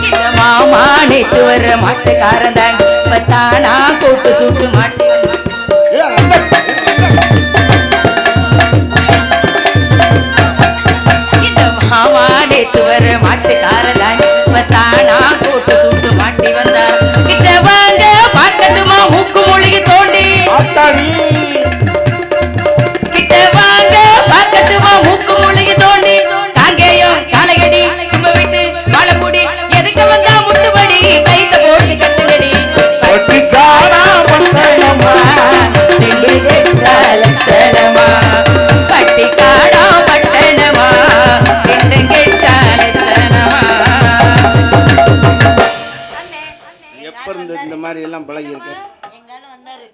கெட்ட மாமா நேற்று வர மாட்டுக்காரன் தான் பத்தானா கூட்டு சுட்டு மாட்டு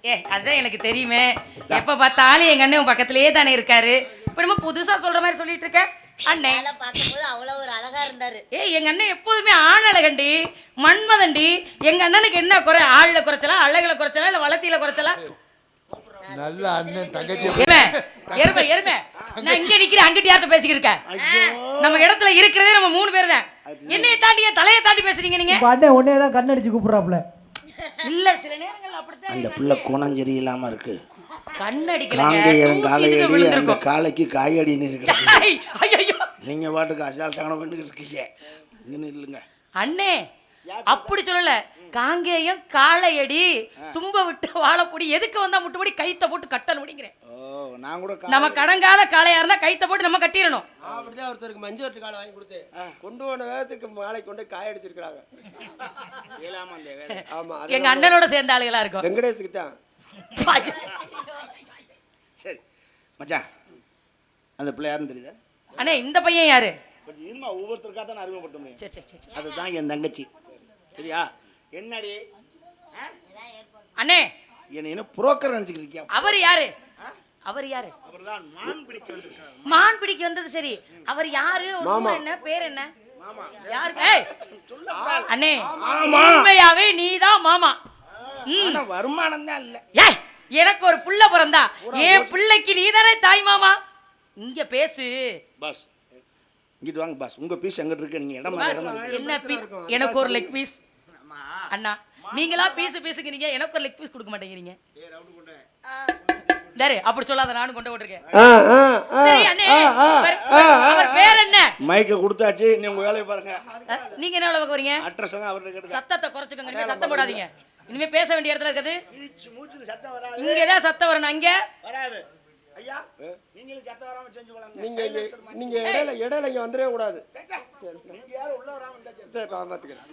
ஏ அதான் எனக்கு தெரியுமே. எப்ப பார்த்தாலும் எங்க அண்ணன் பக்கத்திலேயே தானே இருக்காரு. இப்ப நம்ம புதுசா சொல்ற மாதிரி சொல்லிட்டு இருக்க? அண்ணே. மேல பார்க்கும்போது அவ்வளோ ஒரு அழகா இருந்தாரு. ஏய் எங்க அண்ணன் எப்போதுமே ஆணழகண்டி மன்மதண்டி. எங்க அண்ணனுக்கு என்ன குறை? ஆள்ல குறைச்சலா அழகுல குறைச்சலா இல்ல வளர்த்தியில குறைச்சலா? நல்ல அண்ணன் தங்கச்சி. எருமை எருமை எருமை. நான் இங்க நிக்கிறேன் அங்கிட்டு யார்கிட்ட இருக்கேன் நம்ம இடத்துல இருக்கிறதே நம்ம மூணு பேர் தான். என்னைய தாண்டி தலையை தாண்டி பேசுறீங்க நீங்க? அண்ணன் உடனே தான் கண்ணடிச்சு கூப்பிட்றாப்புல. இல்ல. சில நேரங்கள் அப்படித்தான் அந்த பிள்ளை குணம் சரியில்லாம இருக்கு. காங்கையன் காலையடி அந்த காலைக்கு காயடின்னு இருக்கு. ஐயோ நீங்க பாட்டுக்கு அசால் தகனம் பண்ணிட்டு இருக்கீங்க. இங்க இல்லைங்க அண்ணே அப்படி சொல்லல. காங்கேயம் காளையடி தும்ப விட்டு வாழைப்பொடி எதுக்கு வந்தா முட்டுப்படி? கைத்த போட்டு கட்டல் முடிங்கிறேன். ஓ நான் கூட கா- நம்ம கடங்காத காளையா இருந்தா கைத்த போட்டு நம்ம கட்டிடணும். அப்படிதான் ஒருத்தருக்கு மஞ்சள் வட்டு காலை வாங்கி கொடுத்தேன். கொண்டு போன வேகத்துக்கு மாலை கொண்டு காய அடிச்சிருக்காங்க எங்க அண்ணனோட சேர்ந்த ஆளுகளா இருக்கும். வெங்கடேஷுக்கு தான். சரி. மச்சான் அந்த பிள்ளை யாருன்னு தெரியுதா? அண்ணே இந்த பையன் யாரு? ஒவ்வொருத்தருக்காக தான் அறிமுகப்படுத்த முடியும். அதுதான் என் தங்கச்சி. சரியா? என்னடி? அண்ணே! என்ன என்ன புரோக்கர் நினைச்சுக்கிறியா அவர் யாரு? அவர் யாரு? அவர்தான் மான் பிடிக்க வந்திருக்காரு மான் பிடிக்க வந்தது சரி. அவர் யாரு? ஒரு என்ன? பேர் என்ன? அண்ணே! உண்மையாவே நீதான் மாமா. வருமானம் தான் இல்ல. ஏய்! எனக்கு ஒரு புள்ள பிறந்தா. என் பிள்ளைக்கு நீதானே தாய் மாமா. இங்க பேசு. பாஸ். இங்கிட்டு வாங்க பாஸ். உங்க பீஸ் எங்கிட்ட இருக்கு? நீங்க இடம். என்ன எனக்கு ஒரு லெக் பீஸ் அண்ணா நீங்களா பீஸ் பீஸுங்கிறீங்க எனக்கு ஒரு லெக் பீஸ் கொடுக்க மாட்டேங்கிறீங்க. டேரு அப்படி சொல்லாத நானும் கொண்டு விட்டுருக்கேன் சரி அண்ணே பேர் என்ன? மைக்கை கொடுத்தாச்சு நீ உங்க வேலையை பாருங்க. நீங்க என்ன வேலை பார்க்க வரீங்க அட்ரஸ் அவர்கிட்ட கேட்டு சத்தத்தை குறைச்சுக்கோங்க இனிமே சத்தம் போடாதீங்க. இனிமே பேச வேண்டிய இடத்துல இருக்குது. மூச்சு சத்தம் வராது. இங்க ஏதாவது சத்தம் வரணும் அங்க. வராது. ஐயா நீங்களும் சத்தம் வராம செஞ்சு கொள்ளாங்க. நீங்க நீங்க இடையில இடையில இங்க வந்துடவே கூடாது. நீங்க யாரும் உள்ள வராம இருந்தா சரி. சரி நான் பாத்துக்கிறேன்.